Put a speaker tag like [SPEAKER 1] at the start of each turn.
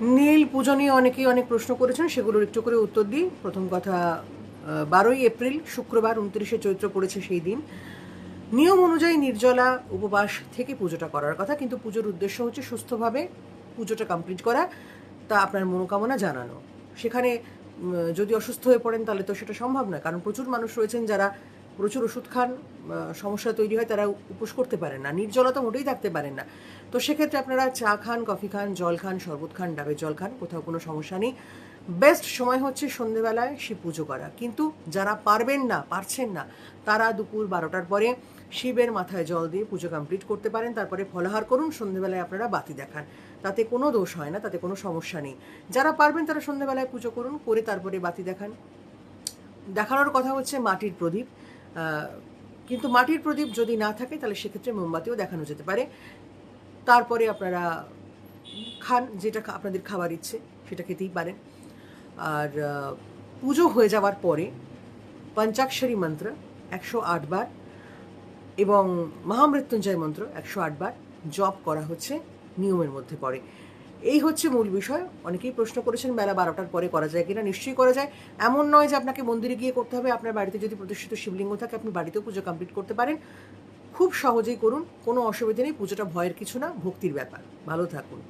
[SPEAKER 1] নীল পুজো নিয়ে অনেকেই অনেক প্রশ্ন করেছেন, সেগুলোর একটু করে উত্তর দিই। প্রথম কথা বারোই এপ্রিল, শুক্রবার উনত্রিশে চৈত্র পড়েছে সেই দিন। নিয়ম অনুযায়ী নির্জলা উপবাস থেকে পুজোটা করার কথা, কিন্তু পুজোর উদ্দেশ্য হচ্ছে সুস্থভাবে পুজোটা কমপ্লিট করা, তা আপনার মনোকামনা জানানো। সেখানে যদি অসুস্থ হয়ে পড়েন, তাহলে তো সেটা সম্ভব নয়, কারণ প্রচুর মানুষ রয়েছেন যারা প্রচুর ওষুধ খান সমস্যা তৈরি হয়, তারা উপোস করতে পারেন না। নির্জলতা মোটেই থাকতে পারেন না। তো সেক্ষেত্রে আপনারা চা খান, কফি খান, জল খান, শরবত খান, ডাবের জল খান, কোথাও কোনো সমস্যা নেই। বেস্ট সময় হচ্ছে সন্ধেবেলায় শিব পুজো করা। কিন্তু যারা পারবেন না, পারছেন না, তারা দুপুর বারোটার পরে শিবের মাথায় জল দিয়ে পুজো কমপ্লিট করতে পারেন। তারপরে ফলাহার করুন, সন্ধেবেলায় আপনারা বাতি দেখান। তাতে কোনো দোষ হয় না, তাতে কোনো সমস্যা নেই। যারা পারবেন তারা সন্ধেবেলায় পুজো করুন, করে তারপরে বাতি দেখান। দেখানোর কথা হচ্ছে মাটির প্রদীপ। কিন্তু মাটির প্রদীপ যদি না থাকে, তাহলে সেক্ষেত্রে মোমবাতিও দেখানো যেতে পারে। তারপরে আপনারা খান, যেটা আপনাদের খাবার ইচ্ছে, সেটা খেতেই পারেন। আর পুজো হয়ে যাওয়ার পরে পঞ্চাক্ষরী মন্ত্র একশো বার এবং মহামৃত্যুঞ্জয় মন্ত্র একশো বার জপ করা হচ্ছে, নিয়মের মধ্যে পড়ে। এই হচ্ছে মূল বিষয়। অনেকেই প্রশ্ন করেছেন, বেলা বারোটার পরে করা যায় কিনা? নিশ্চয়ই করা যায়। এমন নয় যে আপনাকে মন্দিরে গিয়ে করতে হবে। আপনার বাড়িতে যদি প্রতিষ্ঠিত শিবলিঙ্গ থাকে, আপনি বাড়িতেও পুজো কমপ্লিট করতে পারেন। খুব সহজেই করুন। কোনো অসুবিধে নেই। পুজোটা ভয়ের কিছু না, ভক্তির ব্যাপার। ভালো থাকুন।